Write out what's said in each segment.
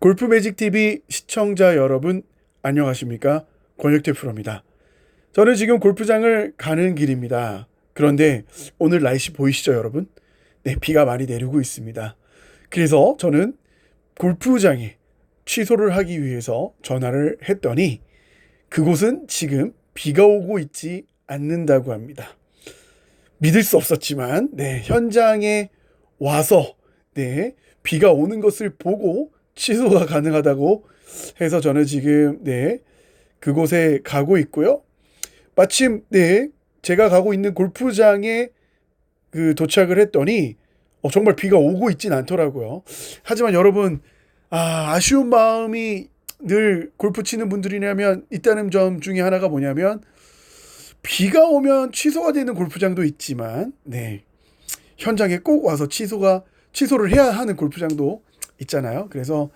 골프 매직 TV 시청자 여러분 안녕하십니까? 권혁태 프로입니다. 저는 지금 골프장을 가는 길입니다. 그런데 오늘 날씨 보이시죠, 여러분? 네, 비가 많이 내리고 있습니다. 그래서 저는 골프장에 취소를 하기 위해서 전화를 했더니 그곳은 지금 비가 오고 있지 않는다고 합니다. 믿을 수 없었지만, 네, 현장에 와서, 네, 비가 오는 것을 보고 취소가 가능하다고 해서 저는 지금, 네, 그곳에 가고 있고요. 마침, 네, 제가 가고 있는 골프장에 그 도착을 했더니, 어, 정말 비가 오고 있진 않더라고요. 하지만 여러분, 아, 아쉬운 마음이 늘 골프 치는 분들이라면 있다는 점 중에 하나가 뭐냐면, 비가 오면 취소가 되는 골프장도 있지만, 네. 현장에 꼭 와서 취소가, 취소를 해야 하는 골프장도 있잖아요. 그래서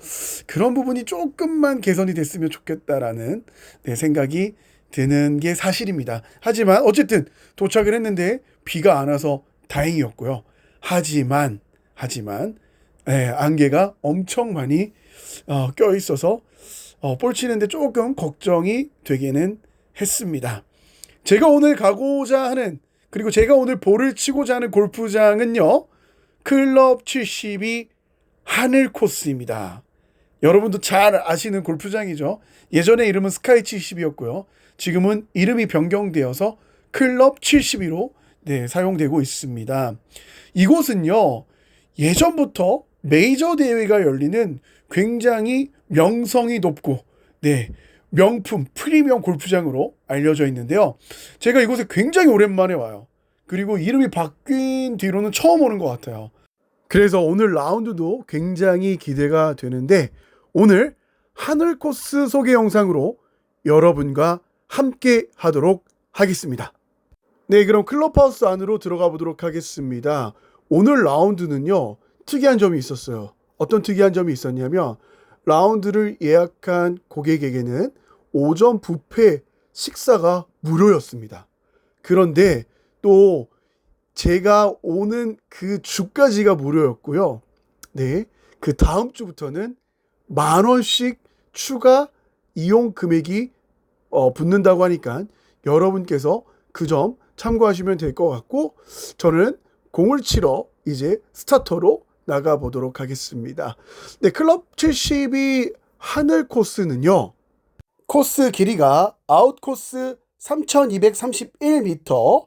그런 부분이 조금만 개선이 됐으면 좋겠다라는 네, 생각이 드는 게 사실입니다. 하지만 어쨌든 도착을 했는데 비가 안 와서 다행이었고요. 하지만, 하지만, 네, 안개가 엄청 많이 어, 껴 있어서 어, 볼 치는데 조금 걱정이 되기는 했습니다. 제가 오늘 가고자 하는 그리고 제가 오늘 볼을 치고자 하는 골프장은요. 클럽 72 하늘 코스입니다. 여러분도 잘 아시는 골프장이죠. 예전에 이름은 스카이 70이었고요. 지금은 이름이 변경되어서 클럽 72로 네, 사용되고 있습니다. 이곳은요. 예전부터 메이저 대회가 열리는 굉장히 명성이 높고 네, 명품 프리미엄 골프장으로 알려져 있는데요. 제가 이곳에 굉장히 오랜만에 와요. 그리고 이름이 바뀐 뒤로는 처음 오는 것 같아요. 그래서 오늘 라운드도 굉장히 기대가 되는데 오늘 하늘 코스 소개 영상으로 여러분과 함께 하도록 하겠습니다. 네, 그럼 클럽하우스 안으로 들어가 보도록 하겠습니다. 오늘 라운드는요, 특이한 점이 있었어요. 어떤 특이한 점이 있었냐면, 라운드를 예약한 고객에게는 오전 뷔페 식사가 무료였습니다. 그런데 또 제가 오는 그 주까지가 무료였고요. 네. 그 다음 주부터는 만 원씩 추가 이용 금액이 어, 붙는다고 하니까 여러분께서 그 점 참고하시면 될 것 같고 저는 공을 치러 이제 스타터로 나가 보도록 하겠습니다. 네, 클럽 72 하늘 코스는요. 코스 길이가 아웃 코스 3231m,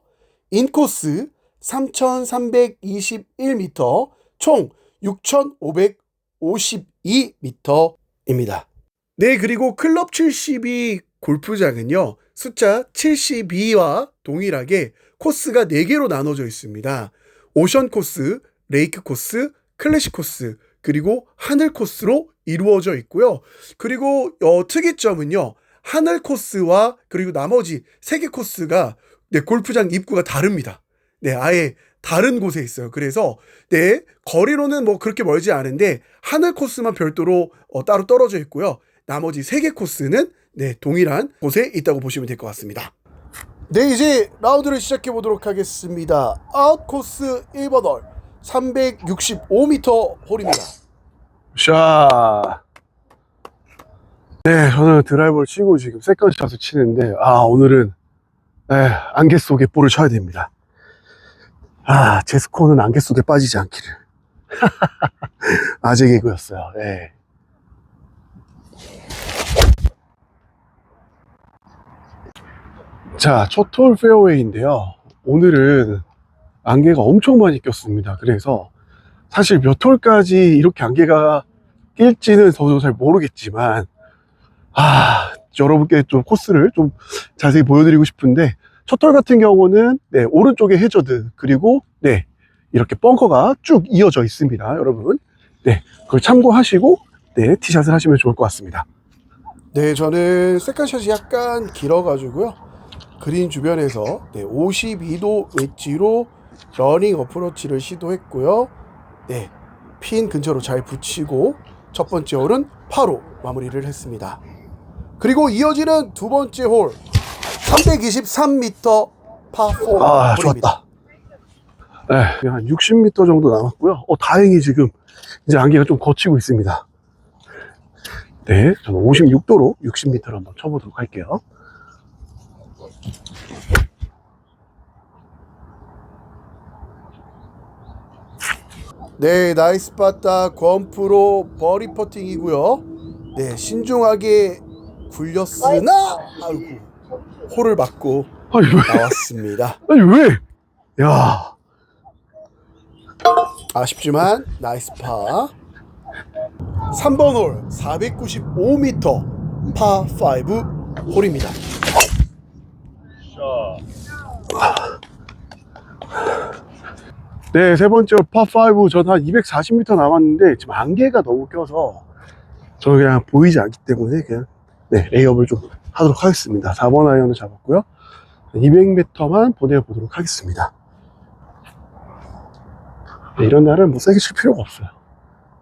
인 코스 3321m, 총 6552m입니다. 네, 그리고 클럽 72 골프장은요. 숫자 72와 동일하게 코스가 4개로 나눠져 있습니다. 오션 코스, 레이크 코스, 클래식 코스, 그리고 하늘 코스로 이루어져 있고요. 그리고 어, 특이점은요. 하늘 코스와 그리고 나머지 세 개 코스가 네, 골프장 입구가 다릅니다. 네, 아예 다른 곳에 있어요. 그래서 네, 거리로는 뭐 그렇게 멀지 않은데 하늘 코스만 별도로 어, 따로 떨어져 있고요. 나머지 세 개 코스는 네, 동일한 곳에 있다고 보시면 될 것 같습니다. 네, 이제 라운드를 시작해 보도록 하겠습니다. 아웃 코스 1번 홀 365m 홀입니다. 샤. 네, 저는 드라이버를 치고 지금 세컨 샷을 치는데, 아, 오늘은, 네, 안개 속에 볼을 쳐야 됩니다. 아, 제 스코어는 안개 속에 빠지지 않기를. 아재 개그였어요, 네. 자, 첫홀 페어웨이인데요. 오늘은 안개가 엄청 많이 꼈습니다. 그래서 사실 몇 홀까지 이렇게 안개가 낄지는 저도 잘 모르겠지만, 아, 여러분께 좀 코스를 좀 자세히 보여드리고 싶은데, 첫홀 같은 경우는, 네, 오른쪽에 해저드, 그리고, 네, 이렇게 벙커가 쭉 이어져 있습니다. 여러분. 네, 그걸 참고하시고, 네, 티샷을 하시면 좋을 것 같습니다. 네, 저는 세컨샷이 약간 길어가지고요. 그린 주변에서 네, 52도 웨지로 러닝 어프로치를 시도했고요. 네, 핀 근처로 잘 붙이고 첫 번째 홀은 파로 마무리를 했습니다. 그리고 이어지는 두 번째 홀 323m 파4 아, 좋았다. 네, 한 60m 정도 남았고요. 어, 다행히 지금 이제 안개가 좀 거치고 있습니다. 네, 저는 56도로 60m를 한번 쳐보도록 할게요. 네, 나이스 빠따 권프로 버리 퍼팅이고요. 네, 신중하게 굴렸으나 아이고 홀을 맞고 아니, 왜, 나왔습니다. 아니, 왜? 야, 아쉽지만 나이스 파. 3번 홀 495m 파5 홀입니다. 네, 세 번째 파5 전 한 240m 남았는데 지금 안개가 너무 껴서 저는 그냥 보이지 않기 때문에 그냥 네, 레이업을 좀 하도록 하겠습니다. 4번 아이언을 잡았고요. 200m만 보내보도록 하겠습니다. 네, 이런 날은 뭐 세게 칠 필요가 없어요.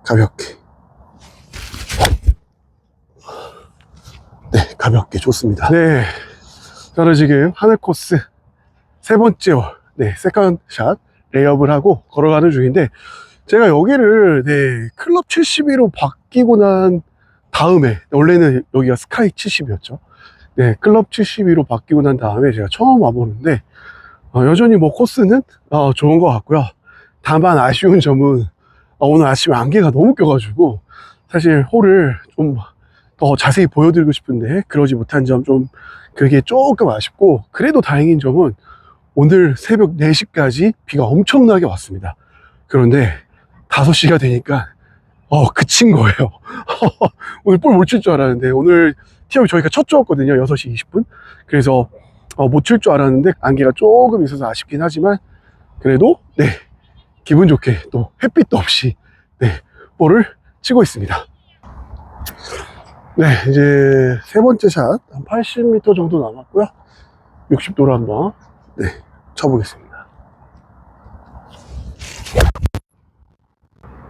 가볍게. 네, 가볍게 좋습니다. 네, 저는 지금 하늘 코스 세 번째 홀, 네, 세컨 샷 레이업을 하고 걸어가는 중인데 제가 여기를 네, 클럽 72로 바뀌고 난 다음에 원래는 여기가 스카이 70이었죠. 네, 클럽 72로 바뀌고 난 다음에 제가 처음 와보는데 어, 여전히 뭐 코스는 어, 좋은 것 같고요. 다만 아쉬운 점은 어, 오늘 아침에 안개가 너무 껴가지고 사실 홀을 좀 더 자세히 보여드리고 싶은데 그러지 못한 점 좀 그게 조금 아쉽고 그래도 다행인 점은 오늘 새벽 4시까지 비가 엄청나게 왔습니다. 그런데 5시가 되니까 어 그친 거예요. 오늘 볼 못 칠 줄 알았는데 오늘 티업이 저희가 첫 주였거든요. 6시 20분. 그래서 어, 못칠 줄 알았는데 안개가 조금 있어서 아쉽긴 하지만 그래도 네 기분 좋게 또 햇빛도 없이 네 볼을 치고 있습니다. 네 이제 세 번째 샷 한 80m 정도 남았고요. 60도로 한번 네 쳐보겠습니다.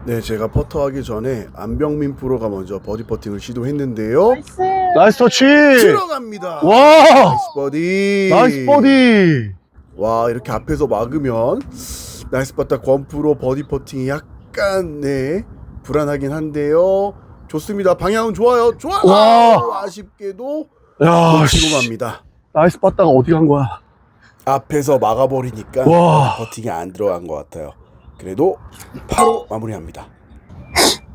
네, 제가 퍼터하기 전에 안병민 프로가 먼저 버디 퍼팅을 시도했는데요. 나이스. 나이스 터치! 들어갑니다. 와! 나이스 버디. 나이스 버디! 와, 이렇게 앞에서 막으면 나이스 빠따 권프로 버디 퍼팅이 약간 네 불안하긴 한데요. 좋습니다. 방향은 좋아요. 좋아. 와. 아쉽게도 야, 놓치고 씨. 갑니다. 나이스 빠따가 어디 간 거야? 앞에서 막아버리니까 와. 버팅이 안 들어간 것 같아요. 그래도 바로 마무리합니다.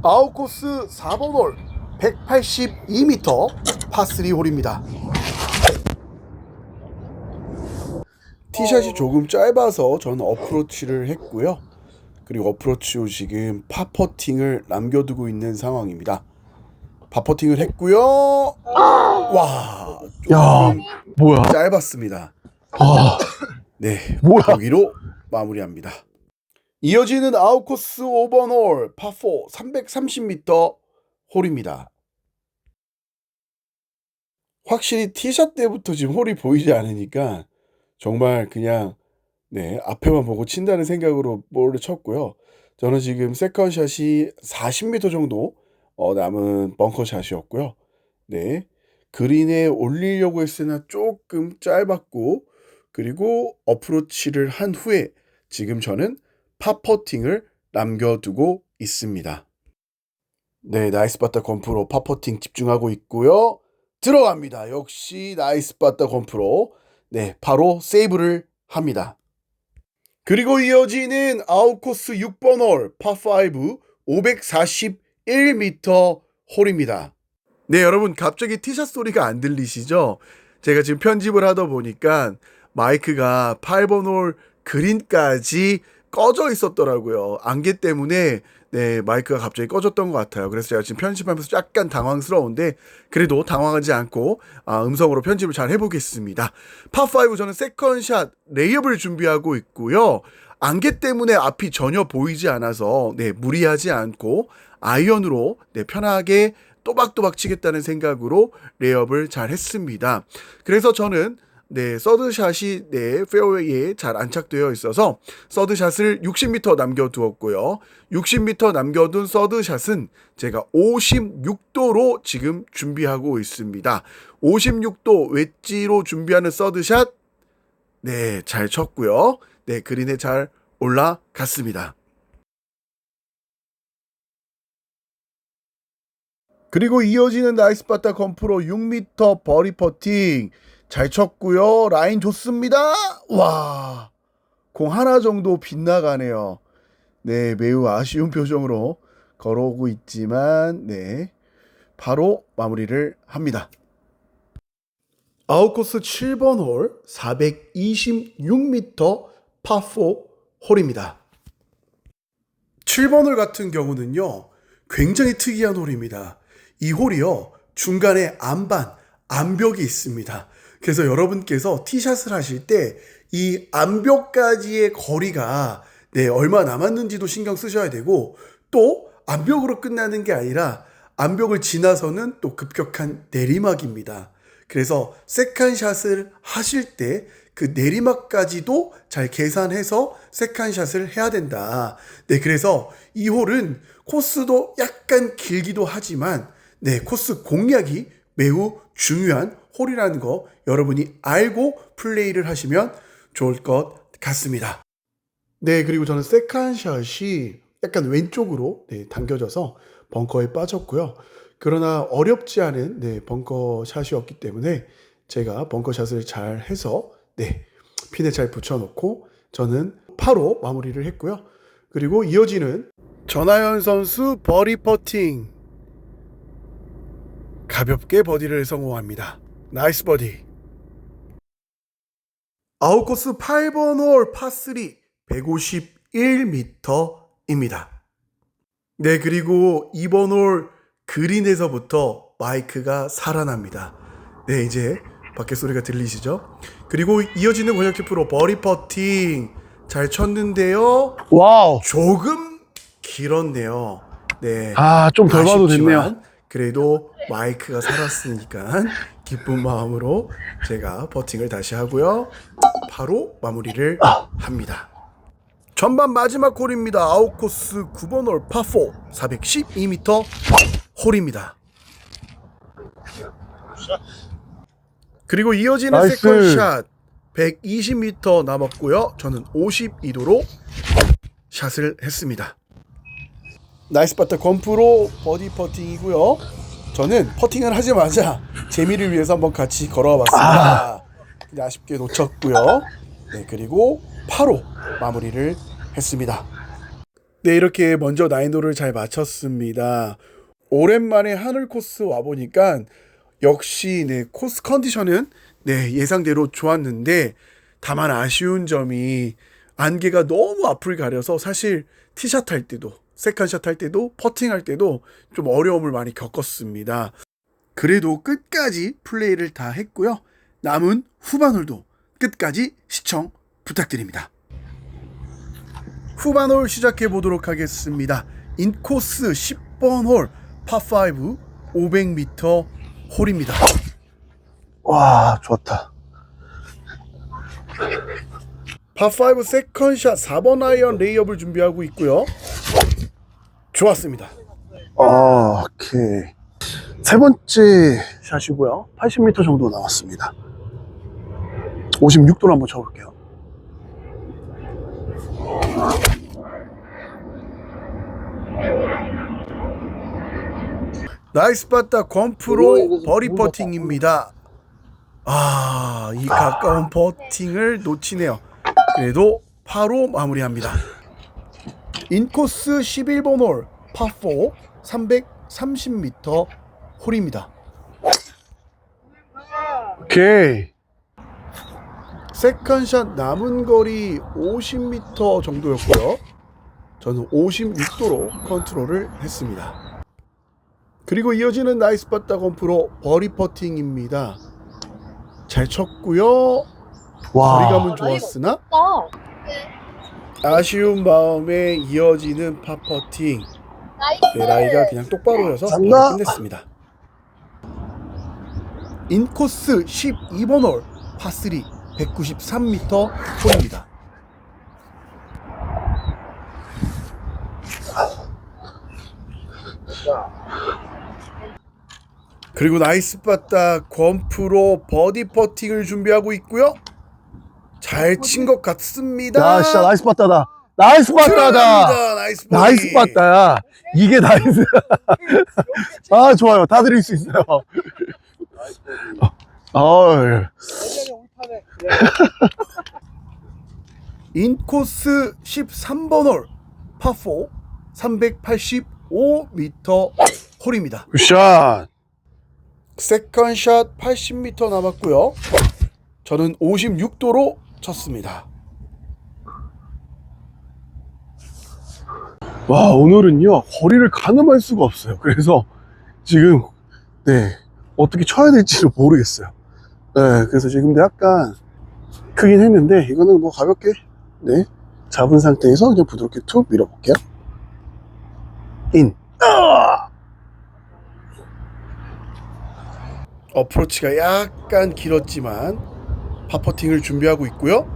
아웃코스 4번 홀 182m 파3 홀입니다. 티샷이 조금 짧아서 저는 어프로치를 했고요. 그리고 어프로치 후 지금 파퍼팅을 남겨두고 있는 상황입니다. 파퍼팅을 했고요. 와, 야, 뭐야? 짧았습니다. 아, 네, 뭐야? 여기로 마무리합니다. 이어지는 아웃코스 5번 홀 파4 330m 홀입니다. 확실히 티샷 때부터 지금 홀이 보이지 않으니까 정말 그냥 네 앞에만 보고 친다는 생각으로 볼을 쳤고요. 저는 지금 세컨샷이 40m 정도 어, 남은 벙커샷이었고요. 네 그린에 올리려고 했으나 조금 짧았고 그리고 어프로치를 한 후에 지금 저는 파퍼팅을 남겨두고 있습니다. 네, 나이스 바타 건프로 파퍼팅 집중하고 있고요. 들어갑니다. 역시 나이스 바타 건프로 네, 바로 세이브를 합니다. 그리고 이어지는 아웃코스 6번 홀 파5 541m 홀입니다. 네, 여러분 갑자기 티샷 소리가 안 들리시죠? 제가 지금 편집을 하다 보니까 마이크가 8번 홀 그린까지 꺼져 있었더라고요. 안개 때문에 네, 마이크가 갑자기 꺼졌던 것 같아요. 그래서 제가 지금 편집하면서 약간 당황스러운데 그래도 당황하지 않고 아, 음성으로 편집을 잘 해보겠습니다. 파5 저는 세컨샷 레이업을 준비하고 있고요. 안개 때문에 앞이 전혀 보이지 않아서 네, 무리하지 않고 아이언으로 네, 편하게 또박또박 치겠다는 생각으로 레이업을 잘 했습니다. 그래서 저는 네, 서드샷이 네, 페어웨이에 잘 안착되어 있어서 서드샷을 60m 남겨 두었고요. 60m 남겨 둔 서드샷은 제가 56도로 지금 준비하고 있습니다. 56도 웨지로 준비하는 서드샷 네, 잘 쳤고요. 네, 그린에 잘 올라갔습니다. 그리고 이어지는 나이스 바타 건프로 6m 버리 퍼팅 잘 쳤고요. 라인 좋습니다. 와. 공 하나 정도 빗나가네요. 네, 매우 아쉬운 표정으로 걸어오고 있지만 네. 바로 마무리를 합니다. 아웃코스 7번 홀 426m 파4 홀입니다. 7번 홀 같은 경우는요, 굉장히 특이한 홀입니다. 이 홀이요, 중간에 안반, 암벽이 있습니다. 그래서 여러분께서 티샷을 하실 때 이 암벽까지의 거리가 네, 얼마 남았는지도 신경 쓰셔야 되고 또 암벽으로 끝나는 게 아니라 암벽을 지나서는 또 급격한 내리막입니다. 그래서 세컨샷을 하실 때 그 내리막까지도 잘 계산해서 세컨샷을 해야 된다. 네, 그래서 이 홀은 코스도 약간 길기도 하지만 네, 코스 공략이 매우 중요한 홀이라는 거 여러분이 알고 플레이를 하시면 좋을 것 같습니다. 네, 그리고 저는 세컨샷이 약간 왼쪽으로 네, 당겨져서 벙커에 빠졌고요. 그러나 어렵지 않은 네, 벙커 샷이었기 때문에 제가 벙커 샷을 잘 해서 네, 핀에 잘 붙여놓고 저는 파로 마무리를 했고요. 그리고 이어지는 전하연 선수 버디 퍼팅 가볍게 버디를 성공합니다. 나이스 버디. 아웃코스 8번 홀 파3 151m입니다. 네, 그리고 2번 홀 그린에서부터 마이크가 살아납니다. 네, 이제 밖에 소리가 들리시죠? 그리고 이어지는 권혁기 프로 버리 퍼팅 잘 쳤는데요. 와우. 조금 길었네요. 네. 아, 좀 덜 봐도 됐네요. 그래도 마이크가 살았으니까 기쁜 마음으로 제가 버팅을 다시 하고요. 바로 마무리를 합니다. 전반 마지막 홀입니다. 아웃코스 9번 홀 파4 412m 홀입니다. 그리고 이어지는 나이스. 세컨샷 120m 남았고요. 저는 52도로 샷을 했습니다. 나이스 바타 건프로 버디 퍼팅이고요. 저는 퍼팅을 하자마자 재미를 위해서 한번 같이 걸어와 봤습니다. 근데 아쉽게 놓쳤고요. 네, 그리고 8호 마무리를 했습니다. 네, 이렇게 먼저 나인도를 잘 마쳤습니다. 오랜만에 하늘 코스 와 보니까 역시 네, 코스 컨디션은 네, 예상대로 좋았는데 다만 아쉬운 점이 안개가 너무 앞을 가려서 사실 티샷 할 때도 세컨샷 할 때도 퍼팅 할 때도 좀 어려움을 많이 겪었습니다. 그래도 끝까지 플레이를 다 했고요. 남은 후반홀도 끝까지 시청 부탁드립니다. 후반홀 시작해 보도록 하겠습니다. 인코스 10번 홀 파5 500m 홀입니다. 와, 좋았다. 파5 세컨샷 4번 아이언 레이업을 준비하고 있고요. 좋았습니다. 아, 오케이. 세 번째 샷이고요. 80m 정도 나왔습니다. 56도로 한번 쳐볼게요. 나이스 바타 건프로 버리 퍼팅입니다. 아, 이 가까운 퍼팅을 놓치네요. 그래도 파로 마무리합니다. 인코스 11번 홀 파4 330m 홀입니다. 오케이. 세컨샷 남은 거리 50m 정도였고요. 저는 56도로 컨트롤을 했습니다. 그리고 이어지는 나이스 바타 건프로 버리 퍼팅입니다. 잘 쳤고요. 와. 거리감은 좋았으나 아쉬운 마음에 이어지는 파퍼팅. 네, 라이가 그냥 똑바로 여서 바로 간다. 끝냈습니다. 인코스 12번 홀 파3 193m 홀입니다. 그리고 나이스 바타 권프로 버디 퍼팅을 준비하고 있고요. 잘 친 것 같습니다. 야, 진짜 나이스 바다다. 나이스. 들어갑니다. 나이스. 나이스 빠따야. 이게 나이스. 아, 좋아요. 다 드릴 수 있어요. 어, 예. 인코스 13번 홀 파4 385m 홀입니다. 굿샷. 세컨샷 80m 남았고요. 저는 56도로 쳤습니다. 와, 오늘은요, 거리를 가늠할 수가 없어요. 그래서 지금, 네, 어떻게 쳐야 될지를 모르겠어요. 네, 그래서 지금도 약간 크긴 했는데, 이거는 뭐 가볍게, 네, 잡은 상태에서 그냥 부드럽게 툭 밀어볼게요. 인. 아! 어프로치가 약간 길었지만 파퍼팅을 준비하고 있고요.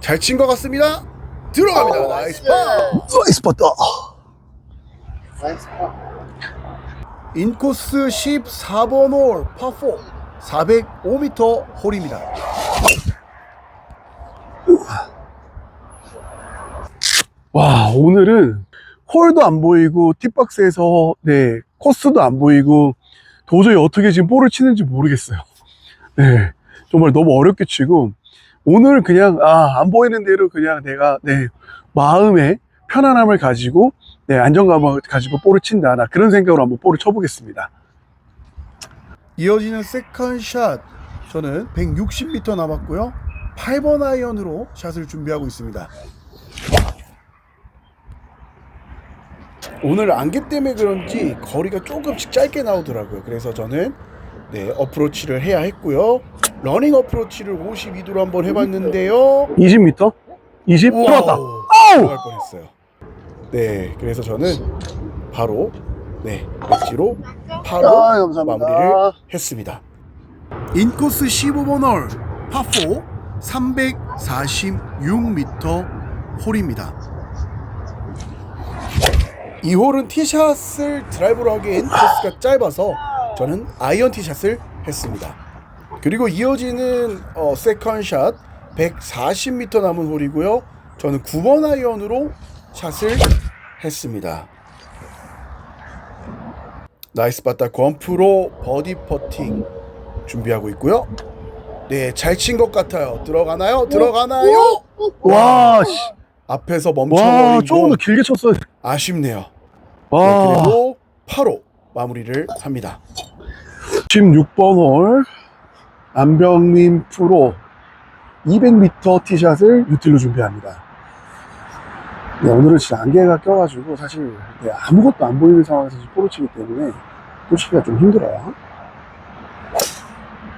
잘 친 것 같습니다. 들어갑니다. 나이스 파. 나이스 빠따. 인코스 14번 홀 파4 405m 홀입니다. 와, 오늘은 홀도 안 보이고, 팁박스에서, 네, 코스도 안 보이고, 도저히 어떻게 지금 볼을 치는지 모르겠어요. 네, 정말 너무 어렵게 치고, 오늘 그냥, 아, 안 보이는 대로 그냥 내가, 네, 마음에 편안함을 가지고, 네, 안정감을 가지고 볼을 친다. 나 그런 생각으로 한번 볼을 쳐보겠습니다. 이어지는 세컨샷 저는 160m 남았고요. 8번 아이언으로 샷을 준비하고 있습니다. 오늘 안개 때문에 그런지 거리가 조금씩 짧게 나오더라고요. 그래서 저는 네, 어프로치를 해야 했고요. 러닝 어프로치를 52도로 한번 해봤는데요. 20m? 20? 들어왔다. 아우! 들어갈 뻔했어요. 네, 그래서 저는 바로 네 엣지로 바로 아, 감사합니다. 마무리를 했습니다. 인코스 15번 홀 파4 346m 홀입니다. 이 홀은 티샷을 드라이브로 하기엔 코스가 짧아서 저는 아이언 티샷을 했습니다. 그리고 이어지는 어, 세컨샷 140m 남은 홀이고요. 저는 9번 아이언으로 샷을 했습니다. 나이스 바타 건프로 버디 퍼팅 준비하고 있고요. 네, 잘 친 것 같아요. 들어가나요? 들어가나요? 와, 씨. 앞에서 와, 멈춰버리고 조금 더 길게 쳤어야 돼. 아쉽네요. 네, 와. 그리고 8호 마무리를 합니다. 16번 홀 안병민 프로 200m 티샷을 유틸로 준비합니다. 네, 오늘은 진짜 안개가 껴가지고 사실 네, 아무것도 안 보이는 상황에서 볼을 치기 때문에 볼 치기가 좀 힘들어요.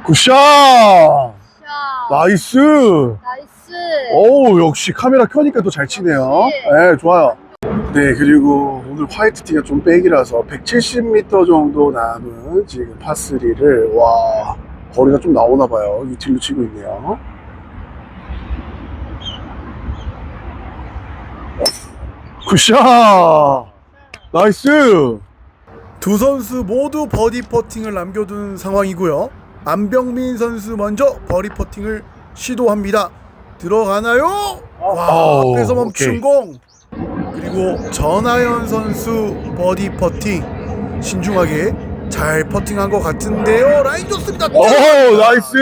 굿샷! 샷. 나이스! 나이스. 오 역시 카메라 켜니까 또 잘 치네요. 네, 좋아요. 네, 그리고 오늘 화이트티가 좀 백이라서 170m 정도 남은 지금 파3를, 와, 거리가 좀 나오나 봐요. 유틸로 치고 있네요. 굿샷! 나이스! 두 선수 모두 버디 퍼팅을 남겨둔 상황이고요. 안병민 선수 먼저 버디 퍼팅을 시도합니다. 들어가나요? 와, 아우, 앞에서 멈춘. 공. 그리고 전하연 선수 버디 퍼팅 신중하게 잘 퍼팅한 것 같은데요. 라인 좋습니다. 오, 나이스!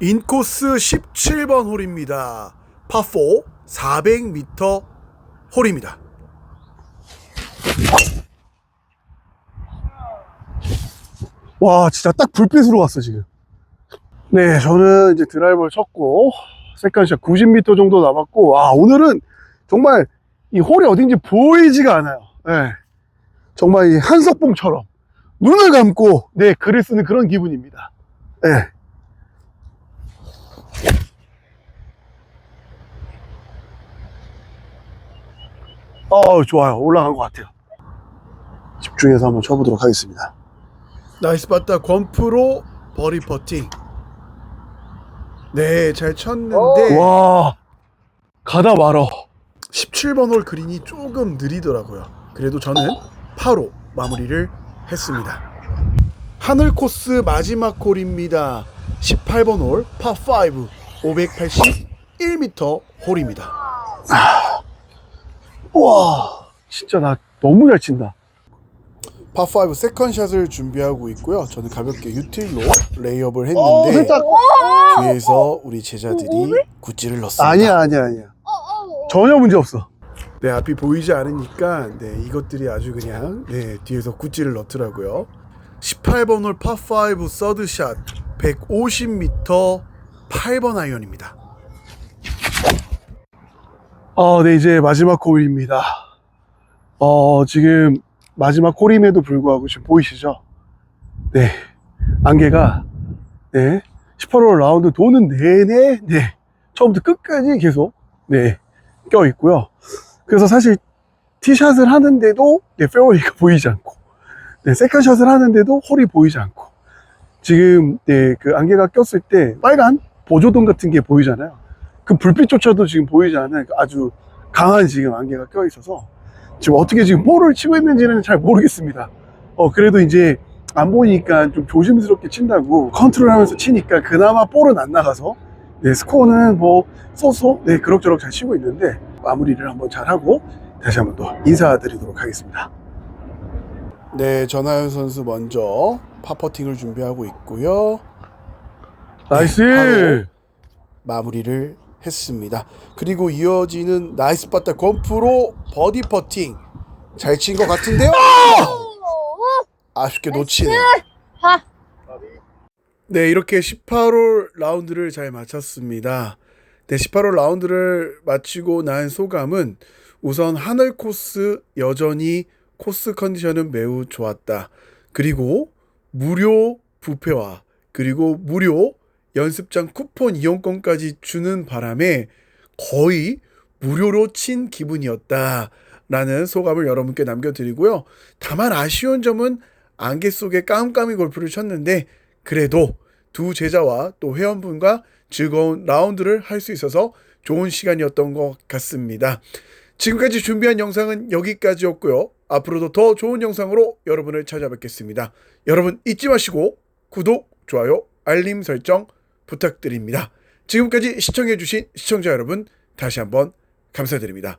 인코스 17번 홀입니다. 파4 400m 홀입니다. 와, 진짜 딱 불빛으로 왔어, 지금. 네, 저는 이제 드라이버를 쳤고, 세컨샷 90m 정도 남았고, 와, 오늘은 정말 이 홀이 어딘지 보이지가 않아요. 네. 정말 이 한석봉처럼 눈을 감고, 네, 글을 쓰는 그런 기분입니다. 네. 어, 좋아요. 올라간 것 같아요. 집중해서 한번 쳐보도록 하겠습니다. 나이스 바타 권프로 버디 퍼팅. 네, 잘 쳤는데 와, 가다 말어. 17번 홀 그린이 조금 느리더라고요. 그래도 저는 파로 마무리를 했습니다. 하늘 코스 마지막 홀입니다. 18번 홀 파5 581m 홀입니다. 와, 진짜 나 너무 잘 친다. 파5 세컨샷을 준비하고 있고요. 저는 가볍게 유틸로 레이업을 어, 했는데 살짝. 뒤에서 우리 제자들이 굿즈를 넣습니다. 아니야, 아니야, 아니야. 어, 어, 어. 전혀 문제 없어. 네, 앞이 보이지 않으니까 네, 이것들이 아주 그냥 네, 뒤에서 굿즈를 넣더라고요. 18번 홀 파5 서드샷 150m 8번 아이언입니다. 어, 네, 이제 마지막 콜입니다. 어, 지금 마지막 콜임에도 불구하고 지금 보이시죠? 네. 안개가, 네. 18홀 라운드 도는 내내, 네. 처음부터 끝까지 계속, 네. 껴 있고요. 그래서 사실 티샷을 하는데도, 네, 페어웨이가 보이지 않고, 네, 세컨샷을 하는데도 홀이 보이지 않고, 지금, 네, 그 안개가 꼈을 때 빨간 보조등 같은 게 보이잖아요. 그 불빛조차도 지금 보이지 않는 아주 강한 지금 안개가 껴 있어서 지금 어떻게 지금 볼을 치고 있는지는 잘 모르겠습니다. 어, 그래도 이제 안 보이니까 좀 조심스럽게 친다고 컨트롤 하면서 치니까 그나마 볼은 안 나가서 네, 스코어는 뭐 쏘쏘 네, 그럭저럭 잘 치고 있는데 마무리를 한번 잘 하고 다시 한번 또 인사드리도록 하겠습니다. 네, 전하연 선수 먼저 파퍼팅을 준비하고 있고요. 나이스! 마무리를 했습니다. 그리고 이어지는 나이스 빠따 건프로 버디 퍼팅 잘 친 것 같은데요. 아쉽게 놓치네. 파. 네, 이렇게 18홀 라운드를 잘 마쳤습니다. 네, 18홀 라운드를 마치고 난 소감은 우선 하늘 코스 여전히 코스 컨디션은 매우 좋았다. 그리고 무료 부페와 그리고 무료 연습장 쿠폰 이용권까지 주는 바람에 거의 무료로 친 기분이었다. 라는 소감을 여러분께 남겨드리고요. 다만 아쉬운 점은 안개 속에 깜깜이 골프를 쳤는데 그래도 두 제자와 또 회원분과 즐거운 라운드를 할 수 있어서 좋은 시간이었던 것 같습니다. 지금까지 준비한 영상은 여기까지였고요. 앞으로도 더 좋은 영상으로 여러분을 찾아뵙겠습니다. 여러분 잊지 마시고 구독, 좋아요, 알림 설정 부탁드립니다. 지금까지 시청해주신 시청자 여러분 다시 한번 감사드립니다.